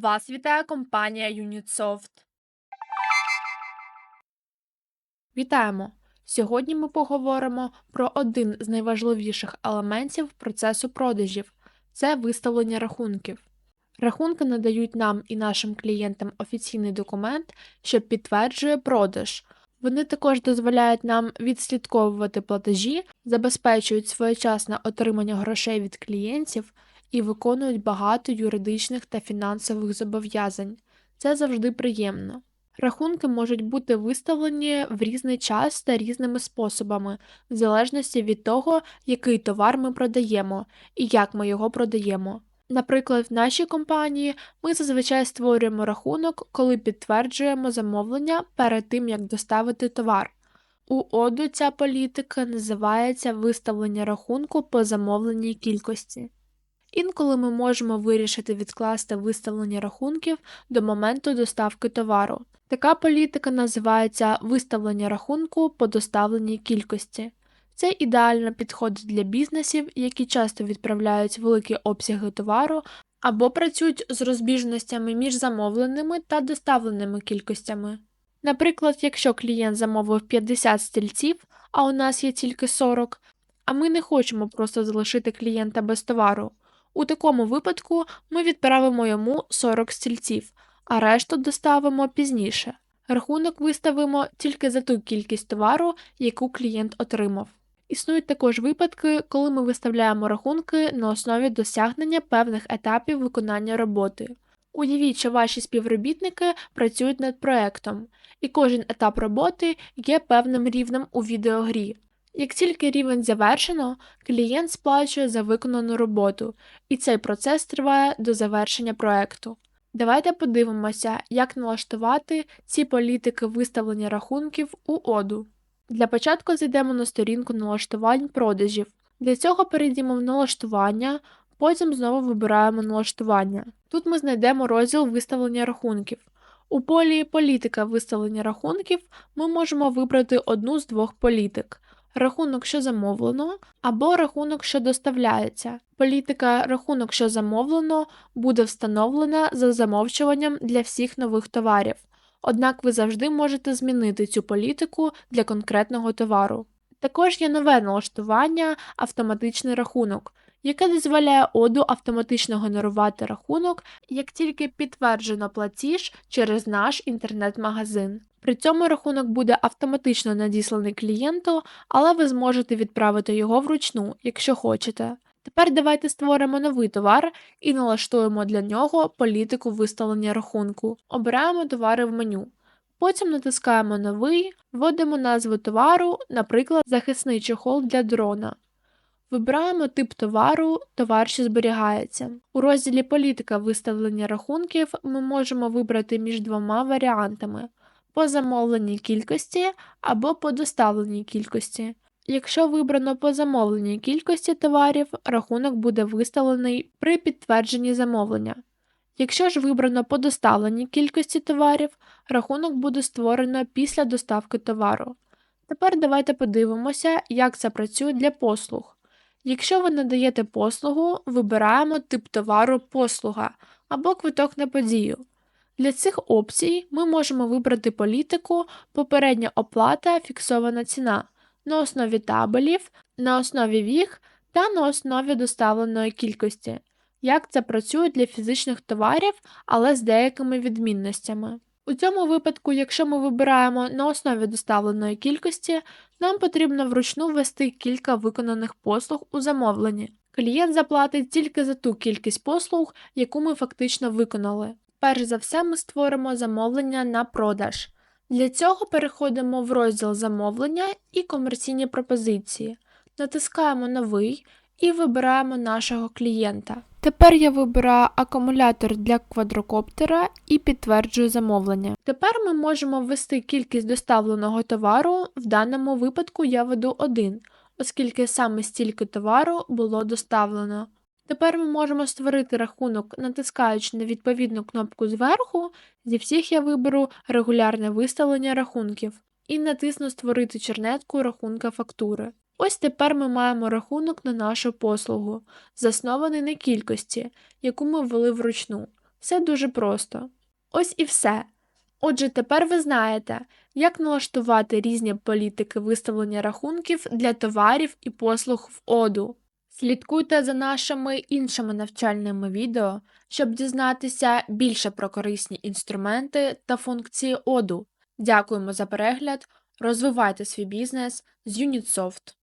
Вас вітає компанія Unitsoft. Вітаємо! Сьогодні ми поговоримо про один з найважливіших елементів процесу продажів це виставлення рахунків. Рахунки надають нам і нашим клієнтам офіційний документ, що підтверджує продаж. Вони також дозволяють нам відслідковувати платежі, забезпечують своєчасне отримання грошей від клієнтів і виконують багато юридичних та фінансових зобов'язань. Це завжди приємно. Рахунки можуть бути виставлені в різний час та різними способами, в залежності від того, який товар ми продаємо і як ми його продаємо. Наприклад, в нашій компанії ми зазвичай створюємо рахунок, коли підтверджуємо замовлення перед тим, як доставити товар. У оду ця політика називається виставлення рахунку по замовленій кількості. Інколи ми можемо вирішити відкласти виставлення рахунків до моменту доставки товару. Така політика називається виставлення рахунку по доставленій кількості. Це ідеально підходить для бізнесів, які часто відправляють великі обсяги товару або працюють з розбіжностями між замовленими та доставленими кількостями. Наприклад, якщо клієнт замовив 50 стільців, а у нас є тільки 40, а ми не хочемо просто залишити клієнта без товару. У такому випадку ми відправимо йому 40 стільців, а решту доставимо пізніше. Рахунок виставимо тільки за ту кількість товару, яку клієнт отримав. Існують також випадки, коли ми виставляємо рахунки на основі досягнення певних етапів виконання роботи. Уявіть, що ваші співробітники працюють над проектом, і кожен етап роботи є певним рівнем у відеогрі. Як тільки рівень завершено, клієнт сплачує за виконану роботу, і цей процес триває до завершення проекту. Давайте подивимося, як налаштувати ці політики виставлення рахунків у оду. Для початку зайдемо на сторінку налаштувань продажів. Для цього перейдемо в налаштування, потім знову вибираємо налаштування. Тут ми знайдемо розділ виставлення рахунків. У полі Політика виставлення рахунків ми можемо вибрати одну з двох політик рахунок, що замовлено, або рахунок, що доставляється. Політика рахунок, що замовлено, буде встановлена за замовчуванням для всіх нових товарів. Однак ви завжди можете змінити цю політику для конкретного товару. Також є нове налаштування автоматичний рахунок, яке дозволяє оду автоматично генерувати рахунок, як тільки підтверджено платіж через наш інтернет-магазин. При цьому рахунок буде автоматично надісланий клієнту, але ви зможете відправити його вручну, якщо хочете. Тепер давайте створимо новий товар і налаштуємо для нього політику виставлення рахунку. Обираємо товари в меню. Потім натискаємо Новий, вводимо назву товару, наприклад, захисний чохол для дрона. Вибираємо тип товару, товар, що зберігається. У розділі Політика виставлення рахунків ми можемо вибрати між двома варіантами по замовленій кількості або по доставленій кількості. Якщо вибрано по замовленій кількості товарів, рахунок буде виставлений при підтвердженні замовлення. Якщо ж вибрано по доставленій кількості товарів, рахунок буде створено після доставки товару. Тепер давайте подивимося, як це працює для послуг. Якщо ви надаєте послугу, вибираємо тип товару послуга або квиток на подію. Для цих опцій ми можемо вибрати політику попередня оплата фіксована ціна на основі табелів, на основі віг та на основі доставленої кількості. Як це працює для фізичних товарів, але з деякими відмінностями. У цьому випадку, якщо ми вибираємо на основі доставленої кількості, нам потрібно вручну ввести кілька виконаних послуг у замовленні. Клієнт заплатить тільки за ту кількість послуг, яку ми фактично виконали. Перш за все, ми створимо замовлення на продаж. Для цього переходимо в розділ замовлення і комерційні пропозиції, натискаємо Новий і вибираємо нашого клієнта. Тепер я вибираю акумулятор для квадрокоптера і підтверджую замовлення. Тепер ми можемо ввести кількість доставленого товару, в даному випадку я веду 1, оскільки саме стільки товару було доставлено. Тепер ми можемо створити рахунок, натискаючи на відповідну кнопку зверху, зі всіх я виберу регулярне виставлення рахунків і натисну Створити чернетку рахунка фактури. Ось тепер ми маємо рахунок на нашу послугу, заснований на кількості, яку ми ввели вручну. Все дуже просто. Ось і все. Отже, тепер ви знаєте, як налаштувати різні політики виставлення рахунків для товарів і послуг в оду. Слідкуйте за нашими іншими навчальними відео, щоб дізнатися більше про корисні інструменти та функції оду. Дякуємо за перегляд. Розвивайте свій бізнес з Unitsoft.